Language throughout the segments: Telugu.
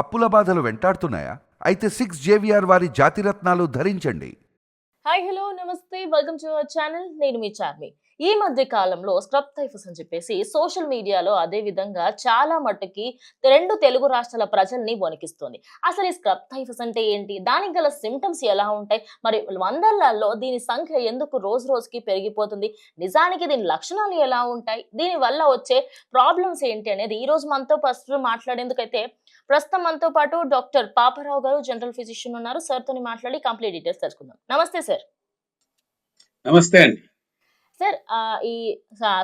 అప్పుల బాధలు వెంటాడుతున్నాయా? అయితే సిక్స్ జేవిఆర్ వారి జాతిరత్నాలు ధరించండి. హాయ్ హలో నమస్తే వెల్కమ్ టు అవర్ ఛానల్ నేను మీ చార్మి. ఈ మధ్య కాలంలో స్క్రబ్ టైఫస్ అని చెప్పేసి సోషల్ మీడియాలో అదే విధంగా చాలా మట్టుకి రెండు తెలుగు రాష్ట్రాల ప్రజల్ని వణికిస్తుంది. అసలు ఈ స్క్రబ్ టైఫస్ అంటే ఏంటి? దానికి గల సిమ్టమ్స్ ఎలా ఉంటాయి? మరి వందలలో దీని సంఖ్య ఎందుకు రోజు రోజుకి పెరిగిపోతుంది? నిజానికి దీని లక్షణాలు ఎలా ఉంటాయి? దీని వల్ల వచ్చే ప్రాబ్లమ్స్ ఏంటి అనేది ఈ రోజు మనతో ఫస్ట్ మాట్లాడేందుకైతే ప్రస్తుతం మనతో పాటు డాక్టర్ పాపారావు గారు జనరల్ ఫిజిషియన్ ఉన్నారు. సార్ తోని మాట్లాడి కంప్లీట్ డీటెయిల్స్ తెలుసుకుందాం. నమస్తే సార్. నమస్తే అండి. సార్ ఈ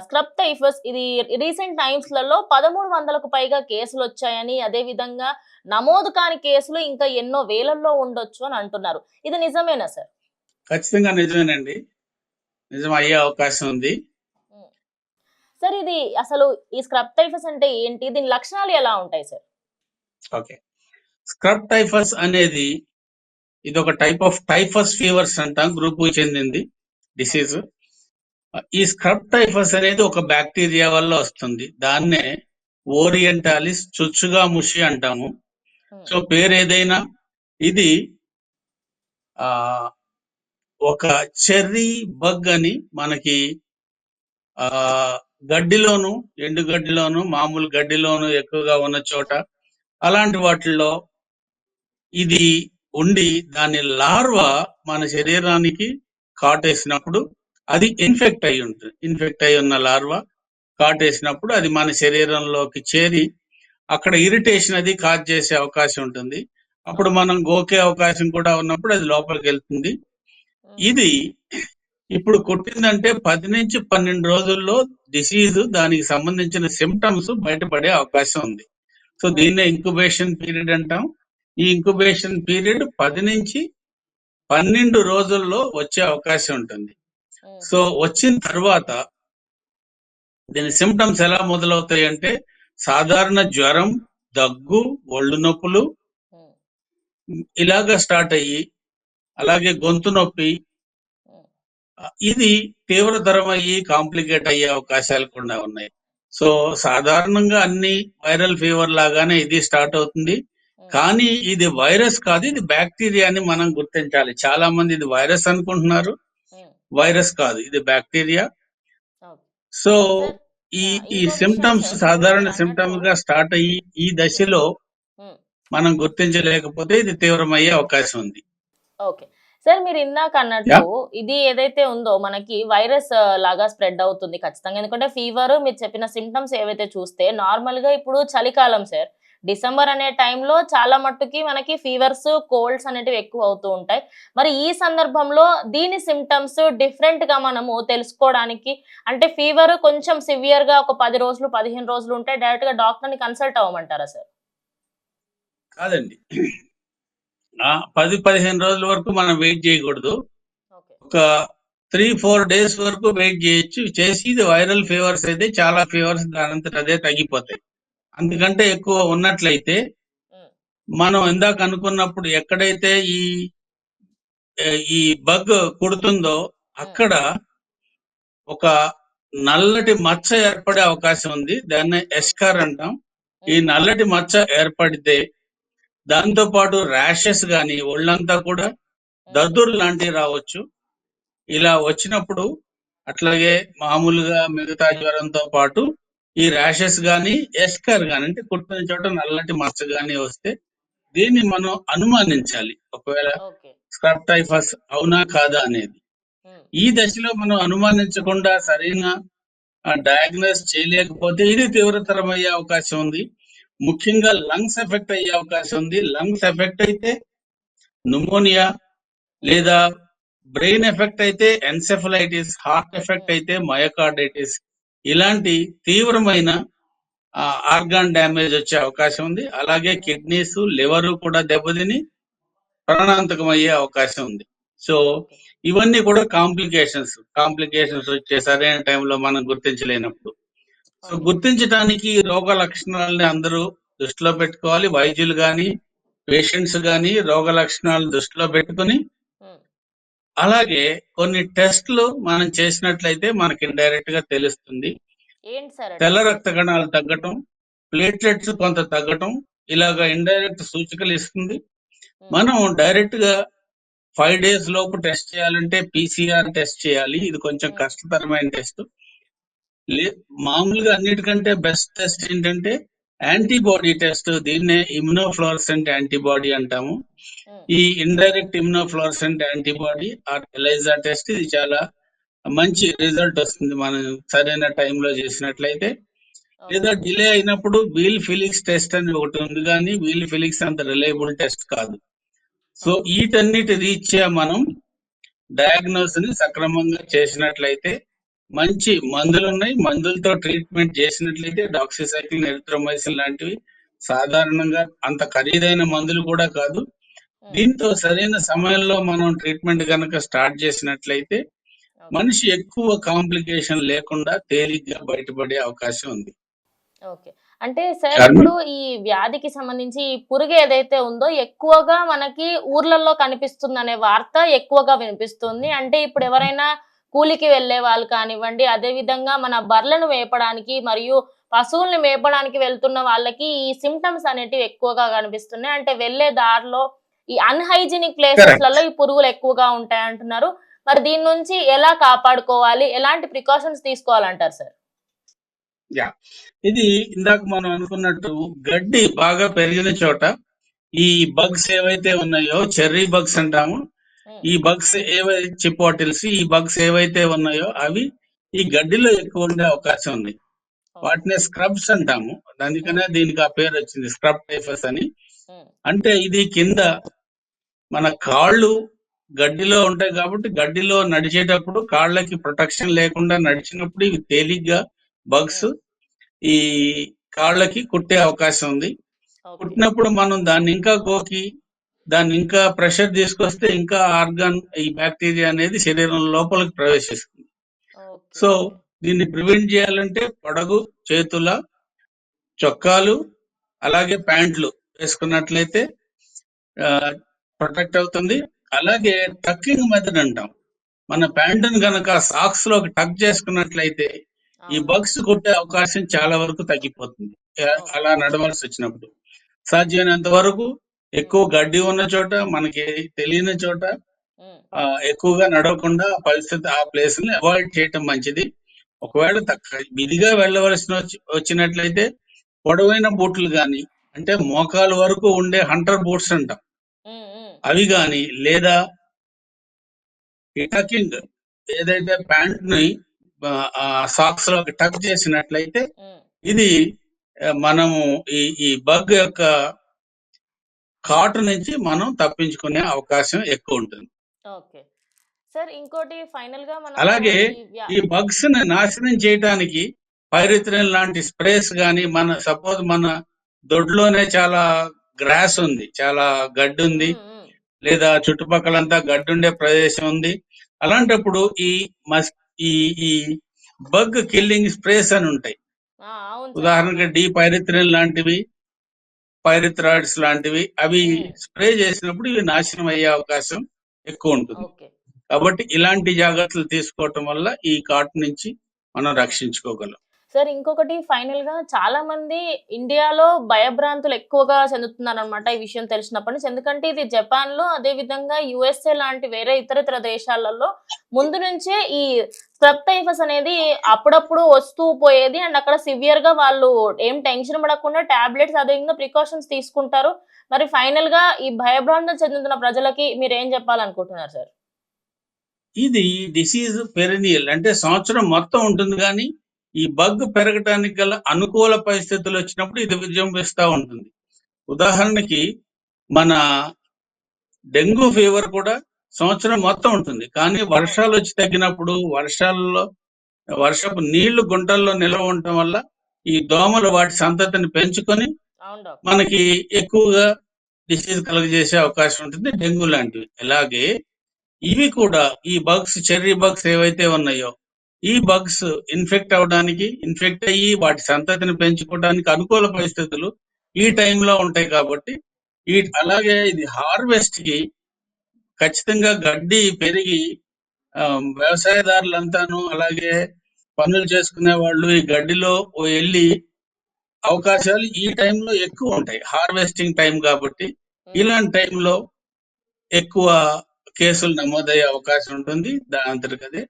స్క్రబ్ టైఫస్ ఇది రీసెంట్ టైమ్స్లలో పదమూడు వందలకు పైగా కేసులు వచ్చాయని అదే విధంగా నమోదు కాని కేసులు ఇంకా ఎన్నో వేలల్లో ఉండొచ్చు అని అంటున్నారు. ఇది నిజమేనా సార్? ఖచ్చితంగా నిజమేనండి. నిజం అయ్యే అవకాశం ఉంది. సార్ ఇది అసలు ఈ స్క్రబ్ టైఫస్ అంటే ఏంటి? దీని లక్షణాలు ఎలా ఉంటాయి సార్? ఓకే. స్క్రబ్ టైఫస్ అనేది ఇది ఒక టైప్ ఆఫ్ టైఫస్ ఫీవర్స్ అంటాం గ్రూప్ చెందింది డిసీజ్. ఈ స్క్రబ్ టైఫస్ అనేది ఒక బ్యాక్టీరియా వల్ల వస్తుంది దాన్నే ఓరియంటాలిస్ చుచ్చుగా ముషి అంటాము Hmm. సో పేరు ఏదైనా ఇది ఆ ఒక చెర్రీ బగ్ అని మనకి ఆ గడ్డిలోను ఎండు గడ్డిలోను మామూలు గడ్డిలోను ఎక్కువగా ఉన్న చోట అలాంటి వాటిల్లో ఇది ఉండి దాని లార్వా మన శరీరానికి కాటేసినప్పుడు అది ఇన్ఫెక్ట్ అయి ఉంటుంది. ఇన్ఫెక్ట్ అయి ఉన్న లార్వా కాటేసినప్పుడు అది మన శరీరంలోకి చేరి అక్కడ ఇరిటేషన్ అది కాజ్ చేసే అవకాశం ఉంటుంది. అప్పుడు మనం గోకే అవకాశం కూడా ఉన్నప్పుడు అది లోపలికి వెళ్తుంది. ఇది ఇప్పుడు కొట్టిందంటే పది నుంచి పన్నెండు రోజుల్లో డిసీజ్ దానికి సంబంధించిన సిమ్టమ్స్ బయటపడే అవకాశం ఉంది. సో దీన్నే ఇంక్యుబేషన్ పీరియడ్ అంటాం. ఈ ఇంక్యుబేషన్ పీరియడ్ పది నుంచి పన్నెండు రోజుల్లో వచ్చే అవకాశం ఉంటుంది. సో వచ్చిన తర్వాత దీని సిమ్టమ్స్ ఎలా మొదలవుతాయి అంటే సాధారణ జ్వరం దగ్గు ఒళ్ళు నొప్పులు. ఇలాగా స్టార్ట్ అయ్యి అలాగే గొంతు నొప్పి ఇది తీవ్రతరం అయ్యి కాంప్లికేట్ అయ్యే అవకాశాలు కూడా ఉన్నాయి సో సాధారణంగా అన్ని వైరల్ ఫీవర్ లాగానే ఇది స్టార్ట్ అవుతుంది. కానీ ఇది వైరస్ కాదు ఇది బ్యాక్టీరియా అని మనం గుర్తించాలి చాలా మంది ఇది వైరస్ అనుకుంటున్నారు. వైరస్ కాదు ఇది బ్యాక్టీరియా. సో ఈ ఈ సిమ్టమ్స్ సాధారణ సిమ్టమ్స్గా స్టార్ట్ అయ్యి ఈ దశలో. మనం గుర్తించలేకపోతే ఇది తీవ్రమయ్యే అవకాశం ఉంది. ఓకే. సార్ మీరు ఇందాక అన్నట్టు ఇది ఏదైతే ఉందో మనకి వైరస్ లాగా స్ప్రెడ్ అవుతుంది ఖచ్చితంగా. ఎందుకంటే ఫీవర్ మీరు చెప్పిన సిమ్టమ్స్ ఏవైతే చూస్తే నార్మల్గా ఇప్పుడు చలికాలం సార్. డిసెంబర్ అనే టైంలో చాలా మట్టుకి మనకి ఫీవర్స్ కోల్డ్స్ అనేటివి ఎక్కువ అవుతూ ఉంటాయి. మరి ఈ సందర్భంలో దీని సిమ్టమ్స్ డిఫరెంట్గా మనము తెలుసుకోవడానికి అంటే ఫీవర్ కొంచెం సివియర్గా ఒక పది రోజులు పదిహేను రోజులు ఉంటే డైరెక్ట్గా డాక్టర్ని కన్సల్ట్ అవ్వమంటారా సార్? కాదండి. పది పదిహేను రోజుల వరకు మనం వెయిట్ చేయకూడదు. ఒక త్రీ ఫోర్ డేస్ వరకు వెయిట్ చేయొచ్చు. చేసి ఇది వైరల్ ఫీవర్స్ అయితే చాలా ఫీవర్స్ దానంతట అదే తగ్గిపోతాయి. అందుకంటే ఎక్కువ ఉన్నట్లయితే మనం ఇందాక అనుకున్నప్పుడు ఎక్కడైతే ఈ ఈ బగ్ కుడుతుందో అక్కడ ఒక నల్లటి మచ్చ ఏర్పడే అవకాశం ఉంది. దాన్ని ఎస్కార్ అంటాం. ఈ నల్లటి మచ్చ ఏర్పడితే దాంతో పాటు ర్యాషెస్ గాని ఒళ్ళంతా కూడా దద్దురు లాంటివి రావచ్చు. ఇలా వచ్చినప్పుడు అట్లాగే మామూలుగా మిగతా జ్వరంతో పాటు ఈ ర్యాషెస్ గాని ఎస్కర్ గాని అంటే కుట్టిన చోట నల్లటి మచ్చ గాని వస్తే దీన్ని మనం అనుమానించాలి. ఒకవేళ స్క్రబ్ టైఫస్ అవునా కాదా అనేది. ఈ దశలో మనం అనుమానించకుండా సరైన డయాగ్నోస్ చేయలేకపోతే ఇది తీవ్రతరం అయ్యే అవకాశం ఉంది. ముఖ్యంగా లంగ్స్ ఎఫెక్ట్ అయ్యే అవకాశం ఉంది. లంగ్స్ ఎఫెక్ట్ అయితే న్యూమోనియా లేదా బ్రెయిన్ ఎఫెక్ట్ అయితే ఎన్సెఫలైటిస్ హార్ట్ ఎఫెక్ట్ అయితే మయోకార్డైటిస్ ఇలాంటి తీవ్రమైన ఆర్గాన్ డ్యామేజ్ వచ్చే అవకాశం ఉంది. అలాగే కిడ్నీస్ లివర్ కూడా దెబ్బతిని ప్రాణాంతకం అయ్యే అవకాశం ఉంది. సో ఇవన్నీ కూడా కాంప్లికేషన్స్. కాంప్లికేషన్స్ వచ్చే సరైన టైంలో మనం గుర్తించలేనప్పుడు. సో గుర్తించడానికి రోగ లక్షణాలని అందరూ దృష్టిలో పెట్టుకోవాలి. వైద్యులు కానీ పేషెంట్స్ కానీ రోగ లక్షణాలు దృష్టిలో పెట్టుకొని అలాగే కొన్ని టెస్ట్లు మనం చేసినట్లయితే మనకి డైరెక్ట్గా తెలుస్తుంది. ఏంటి సార్ తెల్ల రక్త కణాలు తగ్గటం ప్లేట్లెట్స్ కొంత తగ్గటం ఇలాగ ఇండైరెక్ట్ సూచికలు ఇస్తుంది. మనం డైరెక్ట్గా ఫైవ్ డేస్ లోపు టెస్ట్ చేయాలంటే పీసీఆర్ టెస్ట్ చేయాలి. ఇది కొంచెం కష్టతరమైన టెస్ట్ మామూలుగా అన్నిటికంటే బెస్ట్ టెస్ట్ ఏంటంటే యాంటీబాడీ టెస్ట్ దీన్నే ఇమ్యునోఫ్లోరసెంట్ యాంటీబాడీ అంటాము. ఈ indirect immunofluorescent antibody or ELISA test ఇది చాలా మంచి రిజల్ట్ వస్తుంది మనం సరైన టైంలో చేసినట్లయితే. లేదా డిలే అయినప్పుడు వీల్ ఫిలిక్స్ టెస్ట్ అని ఒకటి ఉంది కానీ వీల్ ఫిలిక్స్ అంత రిలయబుల్ టెస్ట్ కాదు. సో వీటన్నిటి రీత్యా మనం డయాగ్నోస్ని సక్రమంగా చేసినట్లయితే మంచి మందులు ఉన్నాయి మందులతో ట్రీట్మెంట్ చేసినట్లయితే డాక్సిసైక్లిన్ ఎరిథ్రోమైసిన్ లాంటివి సాధారణంగా అంత ఖరీదైన మందులు కూడా కాదు. దీంతో సరైన సమయంలో మనం ట్రీట్మెంట్ కనుక స్టార్ట్ చేసినట్లయితే మనిషి ఎక్కువ కాంప్లికేషన్ లేకుండా తేలిగ్గా బయటపడే అవకాశం ఉంది. ఓకే. అంటే సార్ ఇప్పుడు ఈ వ్యాధికి సంబంధించి ఈ పురుగు ఏదైతే ఉందో ఎక్కువగా మనకి ఊర్లలో కనిపిస్తుంది అనే వార్త ఎక్కువగా వినిపిస్తుంది. అంటే ఇప్పుడు ఎవరైనా కూలికి వెళ్ళే వాళ్ళు కానివ్వండి అదే విధంగా మన బర్రెలను మేపడానికి మరియు పశువుల్ని మేపడానికి వెళ్తున్న వాళ్ళకి ఈ సిమ్టమ్స్ అనేటివి ఎక్కువగా కనిపిస్తున్నాయి. అంటే వెళ్ళే దారిలో ఈ అన్హైజీనిక్ ప్లేసెస్ కరెక్ట్లలో ఈ పురుగులు ఎక్కువగా ఉంటాయి అంటున్నారు. మరి దీని నుంచి ఎలా కాపాడుకోవాలి? ఎలాంటి ప్రికాషన్స్ తీసుకోవాలంటారు సార్? యా ఇది ఇందాక మనం అనుకున్నట్టు గడ్డి బాగా పెరిగిన చోట ఈ బగ్స్ ఏవైతే ఉన్నాయో చెర్రీ బగ్స్ అంటాము ఈ బగ్స్ ఏవైతే చిపోటిల్స్ ఈ బగ్స్ ఏవైతే ఉన్నాయో అవి ఈ గడ్డిలో ఎక్కువ ఉండే అవకాశం ఉంది. వాటిని స్క్రబ్స్ అంటాము. అందుకనే దీనికి ఆ పేరు వచ్చింది స్క్రబ్ టైఫస్ అని. అంటే ఇది కింద మన కాళ్ళు గడ్డిలో ఉంటాయి కాబట్టి గడ్డిలో నడిచేటప్పుడు కాళ్ళకి ప్రొటెక్షన్ లేకుండా నడిచినప్పుడు ఇవి తేలిగ్గా బగ్స్ ఈ కాళ్ళకి కుట్టే అవకాశం ఉంది. కుట్టినప్పుడు మనం దాన్ని ఇంకా గోకి దాన్ని ఇంకా ప్రెషర్ తీసుకొస్తే ఇంకా ఆర్గాన్ ఈ బ్యాక్టీరియా అనేది శరీరం లోపలికి ప్రవేశిస్తుంది. సో దీన్ని ప్రివెంట్ చేయాలంటే పొడగు చేతుల చొక్కాలు అలాగే ప్యాంట్లు వేసుకున్నట్లయితే ప్రొటెక్ట్ అవుతుంది. అలాగే టక్కింగ్ మెథడ్ అంటాం. మన ప్యాంటును గనక సాక్స్లోకి టక్ చేసుకున్నట్లయితే ఈ బగ్స్ కొట్టే అవకాశం చాలా వరకు తగ్గిపోతుంది. అలా నడవలసి వచ్చినప్పుడు. సాధ్యమైనంత వరకు ఎక్కువ గడ్డి ఉన్న చోట మనకి తెలియని చోట ఎక్కువగా నడవకుండా పరిస్థితి ఆ ప్లేస్ని అవాయిడ్ చేయటం మంచిది. ఒకవేళ తక్క విధిగా వెళ్ళవలసిన వచ్చి- వచ్చినట్లయితే పొడవైన బూట్లు గాని అంటే మోకాలు వరకు ఉండే హంటర్ బూట్స్ అంటాం. అవి గాని లేదా టకింగ్ ఏదైతే ప్యాంట్ని సాక్స్లో టక్ చేసినట్లయితే ఇది మనము ఈ ఈ బగ్ యొక్క కాటు నుంచి మనం తప్పించుకునే అవకాశం ఎక్కువ ఉంటుంది. సార్ ఇంకోటి ఫైనల్గా మనము అలాగే ఈ బగ్స్ని నాశనం చేయడానికి పైరిత్రిన్ లాంటి స్ప్రేస్ గాని మన సపోజ్ మన దొడ్లోనే చాలా గ్రాస్ ఉంది చాలా గడ్డి ఉంది లేదా చుట్టుపక్కలంతా గడ్డి ఉండే ప్రదేశం ఉంది. అలాంటప్పుడు ఈ మస్ ఈ ఈ బగ్ కిల్లింగ్ స్ప్రేస్ అని ఉంటాయి. ఉదాహరణకి డి పైరిత్రిన్ లాంటివి పైరిథ్రాయిడ్స్ లాంటివి అవి స్ప్రే చేసినప్పుడు ఇవి నాశనం అయ్యే అవకాశం ఎక్కువ ఉంటుంది. కాబట్టి ఇలాంటి జాగ్రత్తలు తీసుకోవటం వల్ల ఈ కాటు నుంచి మనం. రక్షించుకోగలం. సార్ ఇంకొకటి ఫైనల్గా చాలా మంది ఇండియాలో భయభ్రాంతులు ఎక్కువగా చెందుతున్నారు అనమాట ఈ విషయం తెలిసినప్పటి నుంచి. ఎందుకంటే ఇది జపాన్లో అదే విధంగా యుఎస్ఏ లాంటి వేరే ఇతర ఇతర దేశాలలో ముందు నుంచే ఈ స్ట్రెప్టైఫస్ అనేది అప్పుడప్పుడు వస్తూ పోయేది. అండ్ అక్కడ సివియర్గా వాళ్ళు ఏం టెన్షన్ పడకుండా టాబ్లెట్స్ అదేవిధంగా ప్రికాషన్స్ తీసుకుంటారు. మరి ఫైనల్గా ఈ భయభ్రాంతులు చెందుతున్న ప్రజలకి మీరు ఏం చెప్పాలనుకుంటున్నారు సార్? ఇది డిసీజ్ పెరినియల్ అంటే సంవత్సరం మొత్తం ఉంటుంది కానీ ఈ బగ్ పెరగటానికి గల అనుకూల పరిస్థితులు వచ్చినప్పుడు ఇది విజృంభిస్తూ ఉంటుంది. ఉదాహరణకి మన డెంగ్యూ ఫీవర్ కూడా సంవత్సరం మొత్తం ఉంటుంది. కానీ వర్షాలు వచ్చి తగ్గినప్పుడు వర్షాలలో వర్షపు నీళ్ళు గుంటల్లో నిల్వ ఉండటం వల్ల ఈ దోమలు వాటి సంతతిని పెంచుకొని మనకి ఎక్కువగా డిసీజ్ కలుగజేసే అవకాశం ఉంటుంది డెంగ్యూ లాంటివి. అలాగే ఇవి కూడా ఈ బగ్స్ చెర్రీ బగ్స్ ఏవైతే ఉన్నాయో ఈ బగ్స్ ఇన్ఫెక్ట్ అవడానికి ఇన్ఫెక్ట్ అయ్యి వాటి సంతతిని పెంచుకోవడానికి అనుకూల పరిస్థితులు ఈ టైంలో ఉంటాయి కాబట్టి ఈ అలాగే ఇది హార్వెస్ట్కి ఖచ్చితంగా గడ్డి పెరిగి వ్యవసాయదారులంతాను అలాగే పనులు చేసుకునే వాళ్ళు ఈ గడ్డిలో వెళ్ళి అవకాశాలు ఈ టైంలో ఎక్కువ ఉంటాయి. హార్వెస్టింగ్ టైం కాబట్టి ఇలాంటి టైంలో ఎక్కువ కేసులు నమోదయ్యే అవకాశం ఉంటుంది. దాని అంతటికదే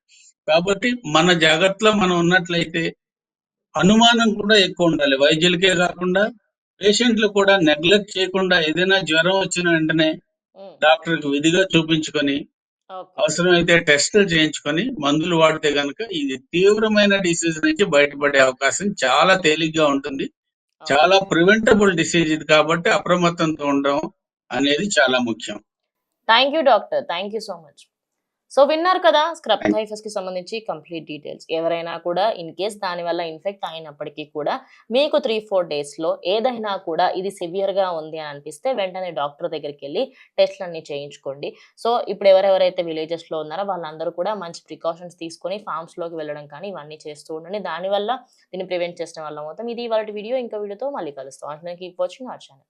కాబట్టి మన జాగ్రత్తలో మనం ఉన్నట్లయితే అనుమానం కూడా ఎక్కువ ఉండాలి. వైద్యులకే కాకుండా పేషెంట్లు కూడా నెగ్లెక్ట్ చేయకుండా ఏదైనా జ్వరం వచ్చిన వెంటనే డాక్టర్కి విధిగా చూపించుకొని అవసరమైతే టెస్టులు చేయించుకొని మందులు వాడితే గనుక ఇది తీవ్రమైన డిసీజ్ నుంచి బయటపడే అవకాశం చాలా తేలిగ్గా ఉంటుంది. చాలా ప్రివెంటబుల్ డిసీజ్ ఇది కాబట్టి అప్రమత్తంతో ఉండడం అనేది చాలా ముఖ్యం. Thank you doctor. Thank you so much. So విన్నారు కదా స్క్రబ్ టైఫస్కి సంబంధించి కంప్లీట్ డీటెయిల్స్ ఎవరైనా కూడా ఇన్ కేస్ దానివల్ల ఇన్ఫెక్ట్ అయినప్పటికీ కూడా మీకు త్రీ ఫోర్ డేస్లో ఏదైనా కూడా ఇది సివియర్గా ఉంది అని అనిపిస్తే వెంటనే డాక్టర్ దగ్గరికి వెళ్ళి టెస్ట్లన్నీ చేయించుకోండి. సో ఇప్పుడు ఎవరెవరైతే విలేజెస్లో ఉన్నారో వాళ్ళందరూ కూడా మంచి ప్రికాషన్స్ తీసుకొని ఫార్మ్స్లోకి వెళ్ళడం కానీ ఇవన్నీ చేస్తూ ఉండండి. దానివల్ల దీన్ని ప్రివెంట్ చేసిన వల్ల మొత్తం ఇది వాళ్ళ వీడియో ఇంకా వీడియోతో మళ్ళీ కలుస్తాం. అంటే కీప్ వాచింగ్ అవర్ ఛానల్